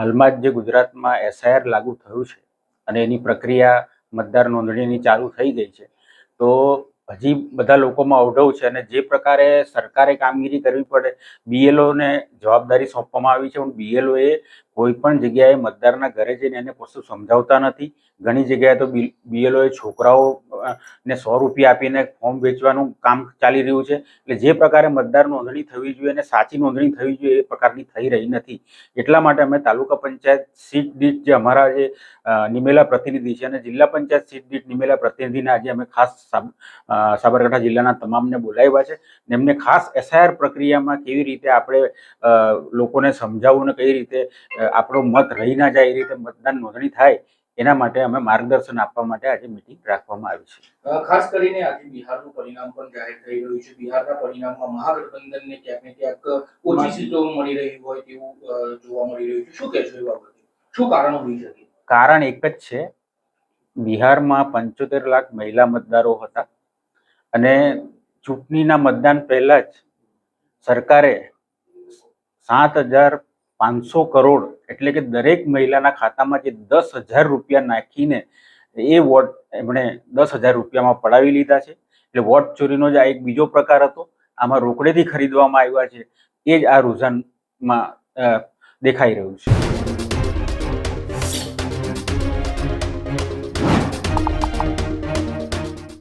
હાલમાં જ જે ગુજરાતમાં એસઆઈઆર લાગુ થયું છે અને એની પ્રક્રિયા મતદાર નોંધણીની ચાલુ થઈ ગઈ છે, તો હજી બધા લોકોમાં અવઢવ છે અને જે પ્રકારે સરકારે કામગીરી કરવી પડે બીએલઓને જવાબદારી સોંપવામાં આવી છે પણ બીએલઓએ કોઈ પણ જગ્યાએ મતદારના ઘરે જઈને એને કશું સમજાવતા નથી. ઘણી જગ્યાએ તો બીએલઓએ છોકરાઓ ને સો રૂપિયા આપીને ફોર્મ વેચવાનું કામ ચાલી રહ્યું છે. એટલે જે પ્રકારે મતદાર નોંધણી થવી જોઈએ અને સાચી નોંધણી થવી જોઈએ એ પ્રકારની થઈ રહી નથી. એટલા માટે અમે તાલુકા પંચાયત સીટ દીઠ જે અમારા જે નિમેલા પ્રતિનિધિ છે અને જિલ્લા પંચાયત સીટ દીઠ નિમેલા પ્રતિનિધિને આજે અમે ખાસ સાબરકાંઠા જિલ્લાના તમામને બોલાવ્યા છે. એમને ખાસ એસઆઈઆર પ્રક્રિયામાં કેવી રીતે આપણે લોકોને સમજાવવું ને કઈ રીતે આપણો મત રહી ના જાય એ રીતે મતદાન નોંધણી થાય એના માટે અમે માર્ગદર્શન આપવા માટે આજે મિટિંગ રાખવામાં આવી છે. ખાસ કરીને આજે બિહારનું પરિણામ પણ જાહેર થઈ રહ્યું છે. બિહારના પરિણામમાં મહાગઠબંધનને ક્યાંક ને ક્યાંક ઓછી સીટો મળી રહી હોય તેવું જોવા મળી રહ્યું છે. શું કહેશો એ બાબતે? શું કારણ હોઈ શકે? કારણ એક જ છે બિહારમાં પંચોતેર લાખ મહિલા મતદારો હતા અને ચૂંટણીના મતદાન પહેલા જ સરકારે સાત હજાર પાંચસો કરોડ એટલે કે દરેક મહિલાના ખાતામાં જે દસ હજાર રૂપિયા નાખીને એ વોટ એમણે દસ હજાર રૂપિયામાં પડાવી લીધા છે. એટલે વોટ ચોરીનો જ આ એક બીજો પ્રકાર હતો. આમાં રોકડેથી ખરીદવામાં આવ્યા છે. એ જ આ રૂઝાનમાં દેખાઈ રહ્યું છે.